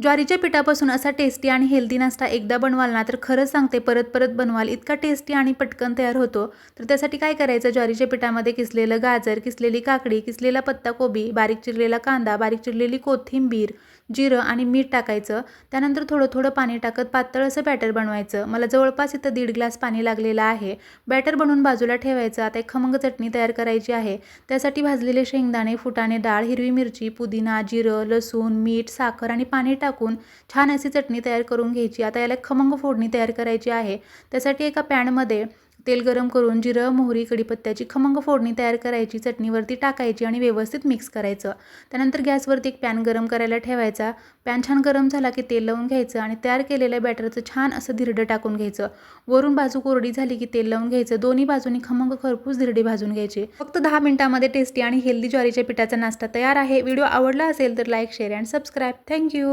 ज्वारीच्या पिठापासून असा टेस्टी आणि हेल्दी नाश्ता एकदा बनवाल ना तर खरंच सांगते परत परत बनवाल. इतका टेस्टी आणि पटकन तयार होतो. तर त्यासाठी काय करायचं? ज्वारीच्या पिठामध्ये किसलेलं गाजर किसलेली काकडी किसलेला पत्ताकोबी बारीक चिरलेला कांदा बारीक चिरलेली कोथिंबीर जिरं आणि मीठ टाकायचं. त्यानंतर थोडं थोडं पाणी टाकत पातळ असं बॅटर बनवायचं. मला जवळपास इथं दीड ग्लास पाणी लागलेलं आहे. बॅटर बनवून बाजूला ठेवायचं. आता एक खमंग चटणी तयार करायची आहे. त्यासाठी भाजलेले शेंगदाणे फुटाणे डाळ हिरवी मिरची पुदिना जिरं लसूण मीठ साखर आणि पाणी टाकून छान अशी चटणी तयार करून घ्यायची. आता याला खमंग फोडणी तयार करायची आहे. त्यासाठी एका पॅनमध्ये तेल गरम करून जिरं मोहरी कडीपत्त्याची खमंग फोडणी तयार करायची चटणीवरती टाकायची आणि व्यवस्थित मिक्स करायचं. त्यानंतर गॅसवरती एक पॅन गरम करायला ठेवायचा. पॅन छान गरम झाला की तेल लावून घ्यायचं आणि तयार केलेल्या बॅटरचं छान असं धिरडं टाकून घ्यायचं. वरून बाजू कोरडी झाली की तेल लावून घ्यायचं. दोन्ही बाजूनी खमंग खरपूस धिरडी भाजून घ्यायची. फक्त दहा मिनिटामध्ये टेस्टी आणि हेल्दी ज्वारीच्या पिठाचा नाश्ता तयार आहे. व्हिडिओ आवडला असेल तर like share and subscribe thank you